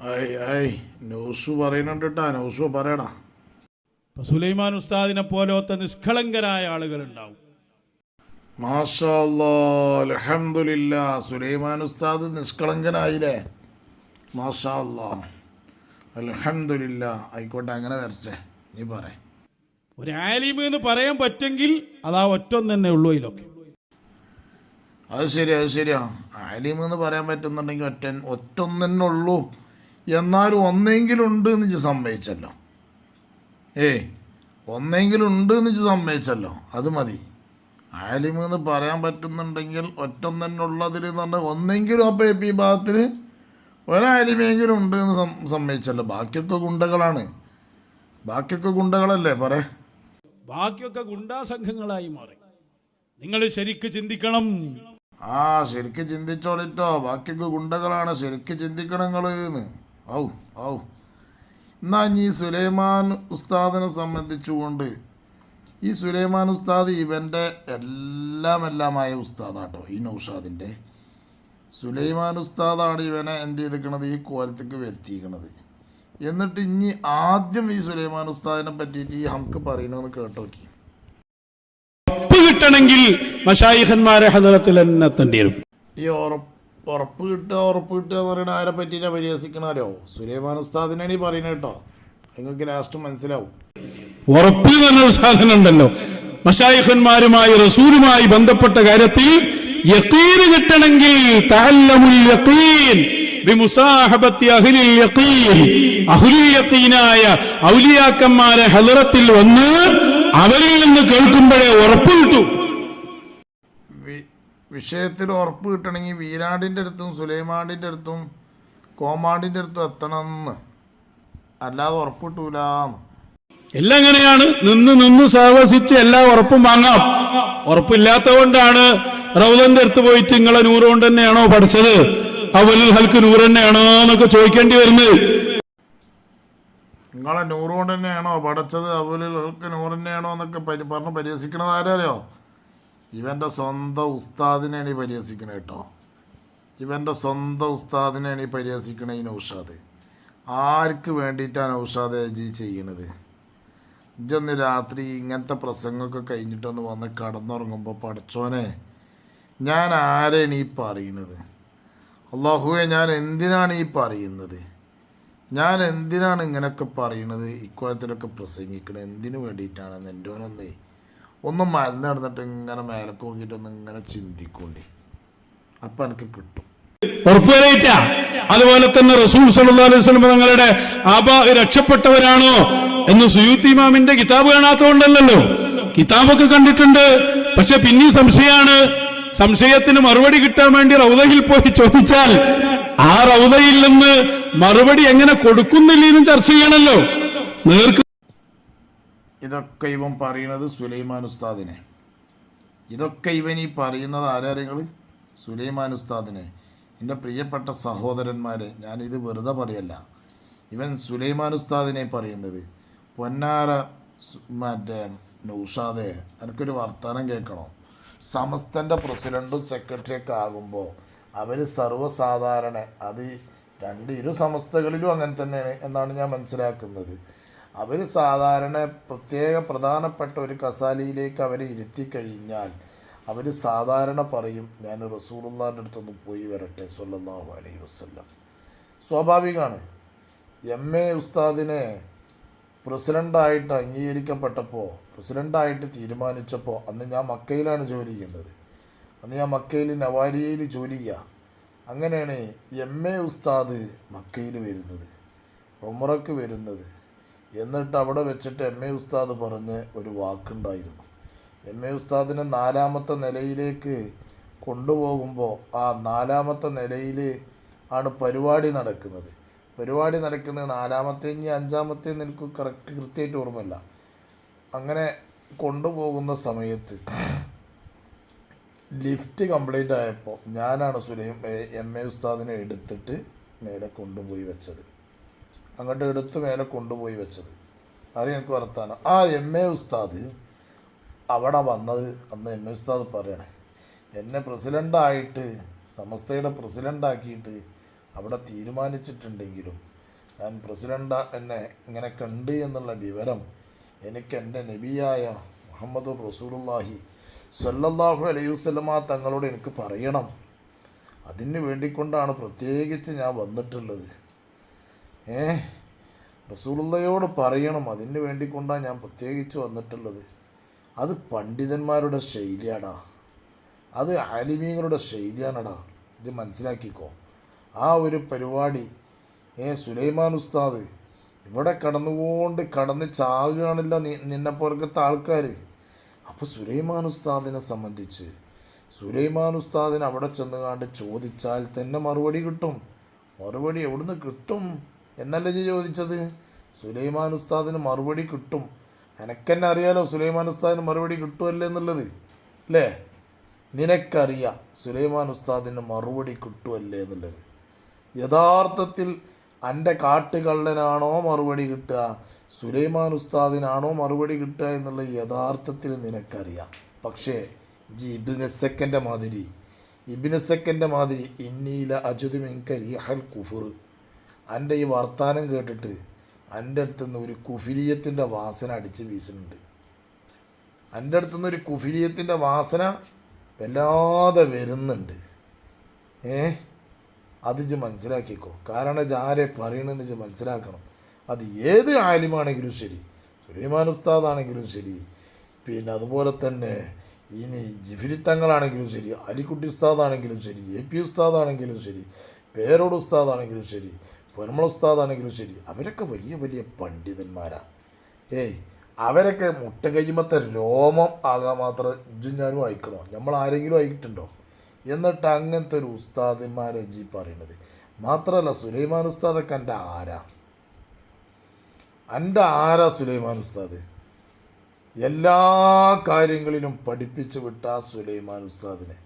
I I news പറയുന്നുണ്ട് കേട്ടാ news പറയടാ. ഇപ്പൊ സുലൈമാൻ ഉസ്താദിനെ പോലത്തെ നിഷ്കളങ്കരായ ആളുകൾ ഉണ്ടാവും മാഷാ അലഹമില്ല സുലൈമാൻ ഉസ്താദ് നിഷ്കളങ്കനായില്ലേ? മാഷാ അലഹമില്ല ആയിക്കോട്ടെ അങ്ങനെ വരട്ടെ. നീ പറ ഒരു ആലിമ് എന്ന് പറയാൻ പറ്റെങ്കിൽ അതാ ഒറ്റം തന്നെ ഉള്ളൂ ഇതിലൊക്കെ അത് ശരി അത് ശരിയാ. ആലിം എന്ന് പറയാൻ പറ്റുന്നുണ്ടെങ്കിൽ ഒറ്റ ഉള്ളൂ. എന്നാലും ഒന്നെങ്കിലും ഉണ്ട് എന്ന് വെച്ച് സമ്മതിച്ചല്ലോ. ഏ ഒന്നെങ്കിലും ഉണ്ട് എന്ന് വെച്ച് സമ്മതിച്ചല്ലോ. അത് മതി. ആലിം എന്ന് പറയാൻ പറ്റുന്നുണ്ടെങ്കിൽ ഒറ്റൊന്നെ ഉള്ളതിൽ എന്ന് പറഞ്ഞാൽ ഒന്നെങ്കിലും അപ്പോൾ എ പി ഭാഗത്തിന് ഒരാലിമെങ്കിലും ഉണ്ട് എന്ന് സമ്മതിച്ചല്ലോ. ബാക്കിയൊക്കെ ഗുണ്ടകളാണ്. ബാക്കിയൊക്കെ ഗുണ്ടകളല്ലേ? പറ. ബാക്കിയൊക്കെ ഗുണ്ടാ സംഘങ്ങളായി മാറി. നിങ്ങൾ ശരിക്ക് ചിന്തിക്കണം. ആ ശരിക്ക് ചിന്തിച്ചോളിട്ടോ. ബാക്കിയൊക്കെ ഗുണ്ടകളാണ്. ശരിക്ക് ചിന്തിക്കണം നിങ്ങൾ ഔ ഔ. എന്നാ ഇനി ഈ സുലൈമാൻ ഉസ്താദിനെ സംബന്ധിച്ചുകൊണ്ട് ഈ സുലൈമാൻ ഉസ്താദ് ഇവന്റെ എല്ലാം എല്ലാമായ ഉസ്താദാട്ടോ ഈ നൗഷാദിന്റെ സുലൈമാൻ ഉസ്താദാണ് ഇവനെ എന്ത് ചെയ്തിരിക്കണത്? ഈ കോലത്തേക്ക് വരുത്തിയിരിക്കണത്. എന്നിട്ട് ഇനി ആദ്യം ഈ സുലൈമാൻ ഉസ്താദിനെ പറ്റിയിട്ട് ഈ ഹംക്ക് പറയണമെന്ന് കേട്ടോക്കി. ഉറപ്പ് കിട്ടണമെങ്കിൽ മഷായിഖന്മാരെ ഹദറത്തിൽ തന്നെ വരും. ഈ ഉറപ്പ് ഉറപ്പ് കിട്ടുക ഉറപ്പ് കിട്ടുക എന്ന് പറയുന്നത് ആരെ പറ്റിയിട്ടാണ് പരിഹസിക്കണാരോ സുലൈമാൻ ഉസ്താദിനാണ് ഈ പറയുന്നത് കേട്ടോ. നിങ്ങൾക്ക് ലാസ്റ്റ് മനസ്സിലാവും. ഉറപ്പ് എന്നൊരു സാധനം ഉണ്ടല്ലോ. മഷായിഖന്മാരുമായി റസൂലുമായി ബന്ധപ്പെട്ട കാര്യത്തിൽ യക്കീന് കിട്ടണമെങ്കിൽ ഔലിയാക്കന്മാരെ ഹലറത്തിൽ വന്ന് അവരിൽ നിന്ന് കേൾക്കുമ്പോഴേ ഉറപ്പ് കിട്ടൂ. വിഷയത്തിൽ ഉറപ്പ് കിട്ടണമെങ്കിൽ വീരാടിന്റെ അടുത്തും സുലൈമാടിന്റെ അടുത്തും കോമാടിന്റെ അടുത്തും എത്തണമെന്ന്. അല്ലാതെ ഉറപ്പ് കിട്ടൂലെന്ന് എല്ലാം എങ്ങനെയാണ്? നിന്ന് നിന്ന് സഹവസിച്ച് എല്ലാ ഉറപ്പും വാങ്ങാം. ഉറപ്പില്ലാത്തതുകൊണ്ടാണ് റൗദന്റെ അടുത്ത് പോയിട്ട് നിങ്ങളെ നൂറ് കൊണ്ട് തന്നെയാണോ പഠിച്ചത്? അവലിൽ ഹൽക്ക് നൂറ് തന്നെയാണോ എന്നൊക്കെ ചോദിക്കേണ്ടി വരുന്നത്. നിങ്ങളെ നൂറ് കൊണ്ട് തന്നെയാണോ പഠിച്ചത്? അതുപോലെക്ക് നൂറ് തന്നെയാണോ എന്നൊക്കെ പറഞ്ഞ് പരിഹസിക്കണത് ആരറിയോ ഇവന്റെ സ്വന്തം ഉസ്താദിനെയാണ് ഈ പരിഹസിക്കണത് കേട്ടോ. ഇവന്റെ സ്വന്തം ഉസ്താദിനെയാണ് ഈ പരിഹസിക്കണത് ഈ നൗഷാദ്. ആർക്ക് വേണ്ടിയിട്ടാണ് നൗഷാദ് ജി ചെയ്യണത്? ഇജൊന്ന് രാത്രി ഇങ്ങനത്തെ പ്രസംഗമൊക്കെ കഴിഞ്ഞിട്ടൊന്ന് വന്ന് കടന്നുറങ്ങുമ്പോൾ പഠിച്ചോനെ ഞാൻ ആരെയാണ് ഈ പറയുന്നത്? അള്ളാഹുവെ ഞാൻ എന്തിനാണ് ഈ പറയുന്നത്? ഞാൻ എന്തിനാണ് ഇങ്ങനെയൊക്കെ പറയുന്നത്? ഇക്കോലത്തിലൊക്കെ പ്രസംഗിക്കണത് എന്തിനു വേണ്ടിയിട്ടാണെന്ന് എന്റെ ഓനൊന്നേ ഒന്ന് മരുന്ന് നടന്നിട്ട് ഇങ്ങനെ മേലക്ക് നോക്കിയിട്ടൊന്ന് ഇങ്ങനെ ചിന്തിക്കൂണ്ടി. അപ്പം എനിക്ക് കിട്ടും. അതുപോലെ തന്നെ റസൂൽ സല്ലല്ലാഹു അലൈഹി തങ്ങളുടെ രക്ഷപ്പെട്ടവരാണോ എന്ന് സുയൂത്തി ഇമാമിന്റെ കിതാബ് കാണാത്തതുകൊണ്ടല്ലോ കിതാബൊക്കെ കണ്ടിട്ടുണ്ട്. പക്ഷെ പിന്നെ സംശയമാണ് സംശയത്തിന് മറുപടി കിട്ടാൻ വേണ്ടി റൗദയിൽ പോയി ചോദിച്ചാൽ ആ റൗദയിൽ നിന്ന് മറുപടി എങ്ങനെ കൊടുക്കുന്നില്ലെന്നും ചർച്ച ചെയ്യണല്ലോ. നേർക്ക് ഇതൊക്കെ ഇവൻ പറയുന്നത് സുലൈമാൻ ഉസ്താദിനെ. ഇതൊക്കെ ഇവൻ ഈ പറയുന്നത് ആരാരങ്ങൾ സുലൈമാൻ ഉസ്താദിനെ. എന്റെ പ്രിയപ്പെട്ട സഹോദരന്മാരെ ഞാനിത് വെറുതെ പറയല്ല. ഇവൻ സുലൈമാൻ ഉസ്താദിനെ പറയുന്നത് പൊന്നാര മറ്റേ നൗഷാദെ എനിക്കൊരു വർത്തമാനം കേൾക്കണം? സമസ്തന്റെ പ്രസിഡന്റും സെക്രട്ടറിയൊക്കെ ആകുമ്പോൾ അവർ സർവസാധാരണ അത് രണ്ട് ഇരു സമസ്തകളിലും അങ്ങനെ തന്നെയാണ് എന്നാണ് ഞാൻ മനസ്സിലാക്കുന്നത്. അവർ സാധാരണ പ്രത്യേക പ്രധാനപ്പെട്ട ഒരു കസാലിയിലേക്ക് അവരെ ഇരുത്തി കഴിഞ്ഞാൽ അവർ സാധാരണ പറയും ഞാൻ റസൂലുള്ളാന്റെ അടുത്തൊന്ന് പോയി വരട്ടെ സല്ലല്ലാഹു അലൈഹി വസല്ലം. സ്വാഭാവികമാണ് എം എ ഉസ്താദിനെ പ്രസിഡന്റായിട്ട് അംഗീകരിക്കപ്പെട്ടപ്പോൾ പ്രസിഡന്റായിട്ട് തീരുമാനിച്ചപ്പോൾ അന്ന് ഞാൻ മക്കയിലാണ് ജോലി ചെയ്യുന്നത്. അന്ന് ഞാൻ മക്കയിൽ നവാരിയയിൽ ജോലി ചെയ്യുക അങ്ങനെയാണ് എം എ ഉസ്താദ് മക്കയിൽ വരുന്നത് ഉമറക്ക് വരുന്നത്. എന്നിട്ട് അവിടെ വെച്ചിട്ട് എം എ ഉസ്താദ് പറഞ്ഞ് ഒരു വാക്കുണ്ടായിരുന്നു. എം എ ഉസ്താദിനെ നാലാമത്തെ നിലയിലേക്ക് കൊണ്ടുപോകുമ്പോൾ ആ നാലാമത്തെ നിലയിൽ ആണ് പരിപാടി നടക്കുന്നത്. പരിപാടി നടക്കുന്നത് നാലാമത്തെ ഇനി എനിക്ക് കറക്റ്റ് കൃത്യമായിട്ട് ഓർമ്മയില്ല. അങ്ങനെ കൊണ്ടുപോകുന്ന സമയത്ത് ലിഫ്റ്റ് കംപ്ലൈന്റ് ആയപ്പോൾ ഞാനാണ് സുലൈം എം എ ഉസ്താദിനെ എടുത്തിട്ട് മേലെ കൊണ്ടുപോയി വെച്ചത്. അങ്ങോട്ട് എടുത്ത് മേലെ കൊണ്ടുപോയി വെച്ചത്. അറിയാം എനിക്ക് വർത്താനം. ആ എം എ ഉസ്താദ് അവിടെ വന്നത് അന്ന് എം എ ഉസ്താദ് പറയണേ എന്നെ പ്രസിഡന്റായിട്ട് സമസ്തയുടെ പ്രസിഡന്റാക്കിയിട്ട് അവിടെ തീരുമാനിച്ചിട്ടുണ്ടെങ്കിലും ഞാൻ പ്രസിഡന്റ് എന്നെ ഇങ്ങനെ കണ്ട് എന്നുള്ള വിവരം എനിക്ക് എന്റെ നബിയായ മുഹമ്മദ് റസൂലുള്ളാഹി സല്ലല്ലാഹു വസല്ലമ തങ്ങളോട് എനിക്ക് പറയണം. അതിന് വേണ്ടിക്കൊണ്ടാണ് പ്രത്യേകിച്ച് ഞാൻ വന്നിട്ടുള്ളത്. ഏ റസൂലുള്ളയോട് പറയണം. അതിന് വേണ്ടിക്കൊണ്ടാണ് ഞാൻ പ്രത്യേകിച്ച് വന്നിട്ടുള്ളത്. അത് പണ്ഡിതന്മാരുടെ ശൈലിയാടാ. അത് ആലിമീങ്ങളുടെ ശൈലിയാണടാ. ഇത് മനസ്സിലാക്കിക്കോ. ആ ഒരു പരിപാടി ഏ സുലൈമാൻ ഉസ്താദ് ഇവിടെ കടന്നുകൊണ്ട് കടന്ന് ചാകുകയാണല്ലോ നീ നിന്നെ പോലത്തെ ആൾക്കാർ അപ്പോൾ സുലൈമാൻ ഉസ്താദിനെ സംബന്ധിച്ച് സുലൈമാൻ ഉസ്താദിനെ അവിടെ ചെന്ന് കണ്ട് ചോദിച്ചാൽ തന്നെ മറുപടി കിട്ടും. മറുപടി എവിടുന്ന് കിട്ടും? എന്നല്ലേ ജി ചോദിച്ചത്? സുലൈമാൻ ഉസ്താദിന് മറുപടി കിട്ടും. എനക്കെന്നെ അറിയാലോ സുലൈമാൻ ഉസ്താദിന് മറുപടി കിട്ടുമല്ലേ എന്നുള്ളത്? അല്ലേ നിനക്കറിയാം സുലൈമാൻ ഉസ്താദിന് മറുപടി കിട്ടുമല്ലേ എന്നുള്ളത്. യഥാർത്ഥത്തിൽ എന്റെ കാട്ടുകള്ളനാണോ മറുപടി കിട്ടുക? സുലൈമാൻ ഉസ്താദിനാണോ മറുപടി കിട്ടുക എന്നുള്ള യഥാർത്ഥത്തിൽ നിനക്കറിയാം. പക്ഷേ ജി ഇബിനസക്കന്റെ മാതിരി ഇബിനസക്കന്റെ മാതിരി ഇന്നീല അജുദുമിങ്ക റിഹൽ കുഫുർ. എന്റെ ഈ വർത്താനം കേട്ടിട്ട് എന്റെ അടുത്തുനിന്ന് ഒരു കുഫിലിയത്തിന്റെ വാസന അടിച്ച് വീശുന്നുണ്ട്. എന്റെ അടുത്തുനിന്ന് ഒരു കുഫിലിയത്തിന്റെ വാസന വല്ലാതെ വരുന്നുണ്ട്. ഏ? അത് മനസ്സിലാക്കിക്കോ. കാരണം ജാരെ പറയണമെന്ന് ഇജ്ജ് മനസ്സിലാക്കണം. അത് ഏത് ആലിമാണെങ്കിലും ശരി. സുലൈമാൻ ഉസ്താദാണെങ്കിലും ശരി. പിന്നെ അതുപോലെ തന്നെ ഇനി ജിഫിലി തങ്ങളാണെങ്കിലും ശരി അലിക്കുട്ടി ഉസ്താദാണെങ്കിലും ശരി എ പി ഉസ്താദാണെങ്കിലും ശരി പേരോട് ഉസ്താദാണെങ്കിലും ശരി പൊന്മള ഉസ്താദാണെങ്കിലും ശരി. അവരൊക്കെ വലിയ വലിയ പണ്ഡിതന്മാരാണ് ഏയ് അവരൊക്കെ മുട്ട കഴിയുമ്പത്തെ രോമം ആകാൻ മാത്രം ഇജും ഞാനും അയക്കണോ? നമ്മൾ ആരെങ്കിലും അയക്കിട്ടുണ്ടോ എന്നിട്ട് അങ്ങനത്തെ ഒരു ഉസ്താദന്മാരെ ജി പറയുന്നത്. മാത്രമല്ല സുലൈമാൻ ഉസ്താദൊക്കെ എന്റെ ആരാ? എന്റെ ആരാ സുലൈമാൻ ഉസ്താദ്? എല്ലാ കാര്യങ്ങളിലും പഠിപ്പിച്ചു വിട്ട ആ സുലൈമാൻ ഉസ്താദിനെ.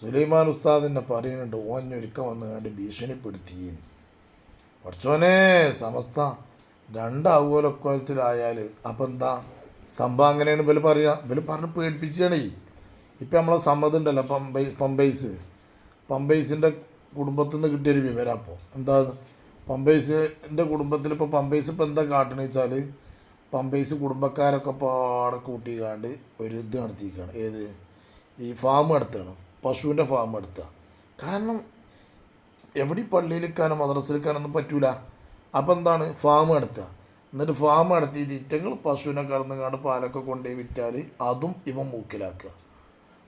സുലൈമാൻ ഉസ്താദിനെ പറയുന്നുണ്ട് ഓഞ്ഞൊരുക്കം വന്നു കണ്ട് ഭീഷണിപ്പെടുത്തിയെന്ന് പഠിച്ചോനെ സമസ്ത. രണ്ടാവൂലക്കോലത്തിലായാൽ അപ്പം എന്താ? സംഭവം അങ്ങനെയാണ് ഇവൽ പറയുക ഇവൽ പറഞ്ഞ് പേടിപ്പിച്ചാണേ. ഇപ്പം നമ്മളെ സമ്മതം ഉണ്ടല്ലോ പമ്പൈസ് പമ്പൈസ്. പമ്പൈസിന്റെ കുടുംബത്തിൽ നിന്ന് കിട്ടിയൊരു വിവരം അപ്പോൾ എന്താ? പമ്പൈസിന്റെ കുടുംബത്തിൽ ഇപ്പോൾ പമ്പൈസ് ഇപ്പോൾ എന്താ കാട്ടണമെന്ന് വെച്ചാൽ പമ്പൈസ് കുടുംബക്കാരൊക്കെ പാടെ കൂട്ടിക്കാണ്ട് ഒരു ഇത് നടത്തിയിരിക്കുകയാണ് ഏത്? ഈ ഫാം നടത്തുകയാണ്. പശുവിന്റെ ഫാം നടത്തുക. കാരണം എവിടെ പള്ളിയിലിരിക്കാനോ മദ്രസയിലിരിക്കാനൊന്നും പറ്റൂല. അപ്പം എന്താണ്? ഫാം നടത്തുക. എന്നിട്ട് ഫാം നടത്തിയിട്ട് ഇറ്റങ്ങൾ പശുവിനെ കറന്നു കണ്ട് പാലൊക്കെ കൊണ്ടുപോയി വിറ്റാൽ അതും ഇവ മൂക്കിലാക്കുക.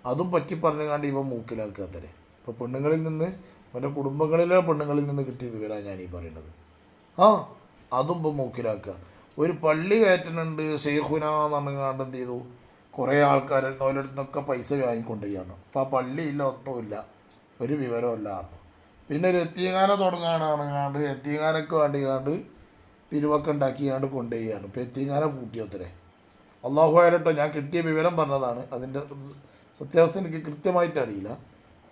അതും പറ്റി പറഞ്ഞു കണ്ട് ഇവ മൂക്കിലാക്കുക അത്രേ. ഇപ്പോൾ പെണ്ണുങ്ങളിൽ നിന്ന് അവന്റെ കുടുംബങ്ങളിലെ പെണ്ണുങ്ങളിൽ നിന്ന് കിട്ടിയ വിവരമാണ് ഞാനീ പറയുന്നത് ആ അതും ഇപ്പം മൂക്കിലാക്കുക. ഒരു പള്ളി കയറ്റുന്നുണ്ട് ഷെയ്ഖുന എന്ന് പറഞ്ഞാണ്ട് എന്ത് ചെയ്തു? കുറേ ആൾക്കാർ അവരുടെ നിന്നൊക്കെ പൈസ വാങ്ങിക്കൊണ്ടുപോയാണ് അപ്പോൾ ആ പള്ളിയില്ല ഒന്നുമില്ല. ഒരു വിവരമില്ല പറഞ്ഞു. പിന്നെ ഒരു എത്തിയങ്ങാന തുടങ്ങാണ് പറഞ്ഞാണ്ട് എത്തിയങ്ങാനൊക്കെ വേണ്ടിക്കാണ്ട് പിരിവൊക്കെ ഉണ്ടാക്കിയാണ്ട് കൊണ്ടുപോയാണ് ഇപ്പോൾ എത്തിയങ്ങാന പൂട്ടിയത്രേ അള്ളാഹു ആയിരട്ടോ ഞാൻ കിട്ടിയ വിവരം പറഞ്ഞതാണ്. അതിന്റെ സത്യാവസ്ഥ എനിക്ക് കൃത്യമായിട്ട് അറിയില്ല.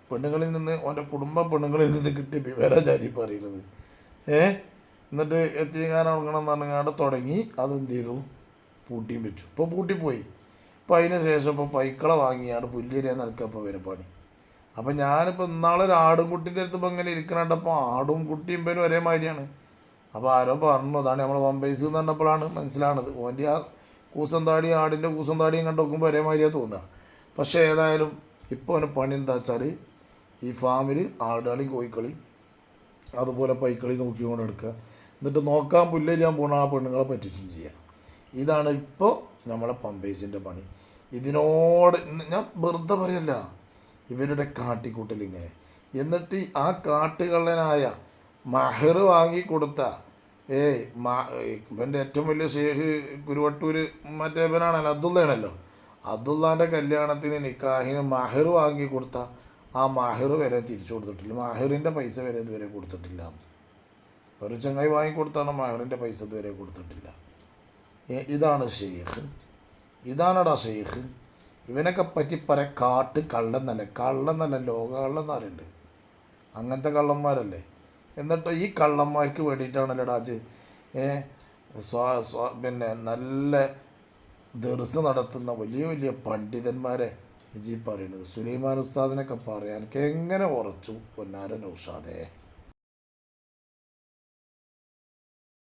പെണ്ണുങ്ങളിൽ നിന്ന് ഓന്റെ കുടുംബ പെണ്ണുങ്ങളിൽ നിന്ന് കിട്ടിയ വിവരം ഞാൻ അറിയുന്നത് ഏ? എന്നിട്ട് എത്തിയങ്ങാന ഉണങ്ങണം എന്ന് പറഞ്ഞാണ്ട് തുടങ്ങി അതെന്ത് ചെയ്തു? പൂട്ടിയും വെച്ചു. ഇപ്പോൾ പൂട്ടിപ്പോയി. അപ്പോൾ അതിന് ശേഷം ഇപ്പോൾ പൈക്കള വാങ്ങിയാണ് പുല്ലേരിയ നടക്കപ്പോൾ വരെ പണി. അപ്പം ഞാനിപ്പോൾ ഇന്നാളെ ഒരു ആടും കുട്ടീന്റെ അടുത്ത് ഇപ്പോൾ ഇങ്ങനെ അപ്പോൾ ആടും കുട്ടിയും പേരും ഒരേ മാതിരിയാണ്. അപ്പോൾ ആരോ പറഞ്ഞു അതാണ് നമ്മൾ വമ്പൈസ് എന്ന് പറഞ്ഞപ്പോഴാണ് മനസ്സിലാണത് ഓന്റെ ആ കൂസന്താടി ആടിന്റെ കൂസന്താടിയും കണ്ട് നോക്കുമ്പോൾ ഒരേ മാതിരിയാണ് തോന്നുക. പക്ഷേ ഏതായാലും ഇപ്പോൾ അവന് പണി എന്താ വെച്ചാൽ ഈ ഫാമിൽ ആടുകളി കോയിക്കളി അതുപോലെ പൈക്കളി നോക്കിക്കൊണ്ട് എടുക്കുക എന്നിട്ട് നോക്കാൻ പുല്ലരിയാൻ പോണ ആ പെണ്ണുങ്ങളെ പറ്റിച്ചും ചെയ്യാം. ഇതാണ് ഇപ്പോൾ നമ്മളെ പമ്പേസിന്റെ പണി. ഇതിനോട് ഞാൻ വെറുതെ പറയല്ല. ഇവരുടെ കാട്ടിക്കൂട്ടലിങ്ങനെ. എന്നിട്ട് ആ കാട്ടുകള്ളനായ മഹർ വാങ്ങിക്കൊടുത്ത ഏയ് മാ ഇവന്റെ ഏറ്റവും വലിയ ഷേഖ് കുരുവട്ടൂര് മറ്റേ ഇവനാണല്ലോ അബ്ദുള്ളയാണല്ലോ. അബ്ദുള്ളാന്റെ കല്യാണത്തിന് നിക്കാഹിന് മഹർ വാങ്ങിക്കൊടുത്ത ആ മഹർ വരെ തിരിച്ചു കൊടുത്തിട്ടില്ല. മഹറിന്റെ പൈസ വരെ ഇതുവരെ കൊടുത്തിട്ടില്ല. ഒരു ചങ്ങായി വാങ്ങിക്കൊടുത്താണ് മഹറിന്റെ പൈസ ഇതുവരെ കൊടുത്തിട്ടില്ല. ഇതാണ് ഷെയ്ഖ് ഇതാണടാ ഷെയ്ഖ് ഇവനൊക്കെ പറ്റി പറ കാട്ട് കള്ളന്നല്ല കള്ളന്നല്ല ലോക കള്ളന്നാരുണ്ട് അങ്ങനത്തെ കള്ളന്മാരല്ലേ? എന്നിട്ട് ഈ കള്ളന്മാർക്ക് വേണ്ടിയിട്ടാണല്ലോ രാജ് ഏ സ്വാ സ്വാ പിന്നെ നല്ല ദർസ് നടത്തുന്ന വലിയ വലിയ പണ്ഡിതന്മാരെ ജി പറയുന്നത്. സുലൈമാൻ ഉസ്താദിനൊക്കെ പറയാൻ എങ്ങനെ ഉറച്ചു പൊന്നാരൻ ഉഷാദേ